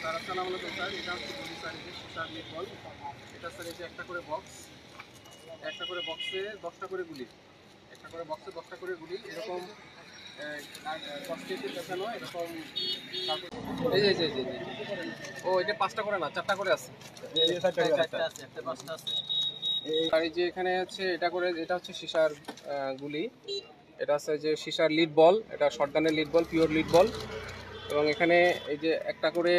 Sir আসসালামু আলাইকুম এটা হচ্ছে গুলি স্যার এটা স্যার একটা করে বক্স একটা করে বক্সে দশটা করে গুলি একটা করে বক্সে দশটা করে গুলি এরকম কস্টেতে পেছানো এরকম এই এটা পাঁচটা করে না চারটা করে আছে একটা পাঁচটা আছে এই যে এখানে হচ্ছে এটা করে, এটা হচ্ছে সিসার গুলি। এটা হচ্ছে যে সিসার লিড বল এটা শর্টগানের lead ball pure lead ball এবং এখানে এই যে একটা করে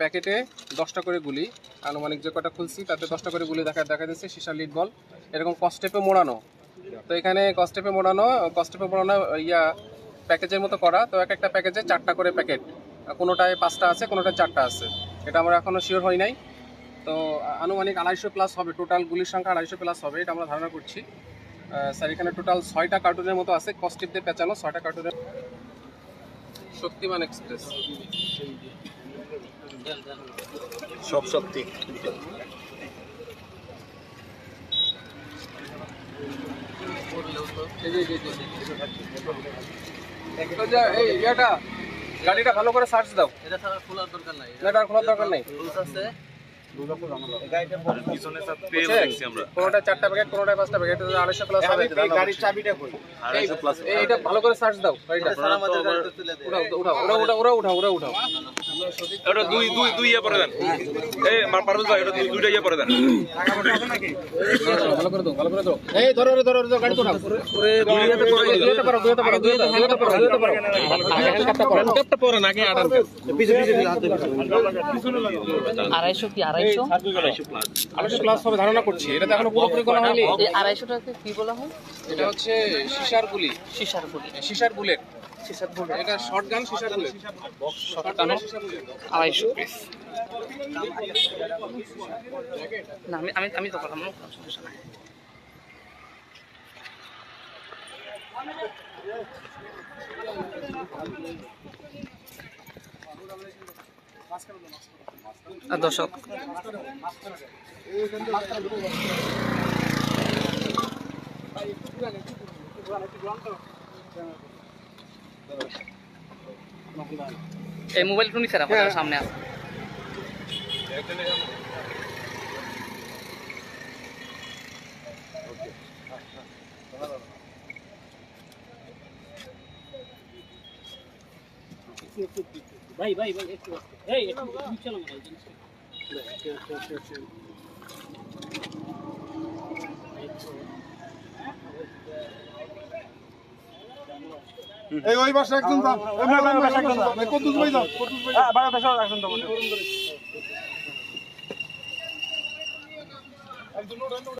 প্যাকেটে দশটা করে গুলি, আনুমানিক যে কটা খুলছি তাতে দশটা করে গুলি দেখা দেখা যাচ্ছে সিসার লিড বল এরকম কস্টেপে মোড়ানো। তো এখানে কস্টেপে মোড়ানো কস্টেপে মোড়ানো, ইয়া, প্যাকেজের মতো করা। তো এক একটা প্যাকেজে চারটা করে প্যাকেট কোনোটায় পাঁচটা আছে, কোনোটায় চারটা আছে। এটা আমরা এখনও শিওর হই নাই। তো আনুমানিক আড়াইশো প্লাস হবে। টোটাল গুলির সংখ্যা আড়াইশো প্লাস হবে, এটা আমরা ধারণা করছি। স্যার এখানে টোটাল ছয়টা কার্টুনের মতো আছে। কস্টিপ দিয়ে পেঁচানো ছয়টা কার্টুনের শক্তিমান এক্সপ্রেস সব শক্তি। গাড়িটা ভালো করে সার্চ দাও। এটা খোলার দরকার নাই। এটা খোলার দরকার নেই। আছে। পিছনে সব তেল দেখছি আমরা। কোনোটা চারটা প্যাকেট কোনোটা পাঁচটা প্যাকেট আড়াইশো প্লাস হবে গাড়ির চাবিটা কই? আড়াইশো প্লাস এইটা ভালো করে সার্চ দাও গাড়িটা। এটা উঠাও উঠাও ওরা ওরা ওরা উঠাও ওরা উঠাও। ওটা দুই দুই দুই ইয়ে পরে দেন। এই পারভেজ ভাই ওটা দুই- দুইটা ইয়ে পরে দেন। ভালো করে দাও ভালো করে দাও এই ধরো ধরো ধরো ধরো, গাড়ি তো উঠাও পুরো দুইয়াতে পারো দুইয়াতে পারো দুইয়াতে পারো দুইয়াতে দুইয়াতে পারো। দুইয়াতে পারো আগে হ্যান্ডকাপটা করো হ্যান্ডকাপটা পরে নাকি আড়ান আড়াইশো কি আড়াইশো? আড়াইশো প্লাস হবে ধারণা করছি। এটা তো এখনও পুরোপুরি করা হয়নি। এই আড়াইশোটাকে কি বলা হয়? এটা হচ্ছে সিসার গুলি। সিসার গুলি। সিসার বুলেট। সিসার এটা শর্টগান পিস না আমি আমি আমি তো করলাম না, কোনো সমস্যা নাই। দর্শক। এই মোবাইল টুনি স্যার আপনার সামনে আছে। ভাই ভাই ভাই একটু এই একটু চলো না এই ওই বাসা যান ওই বাসা একজন যান এই কদ্দুস ভাই যান যান। বারো দশ একজন ওঠেন।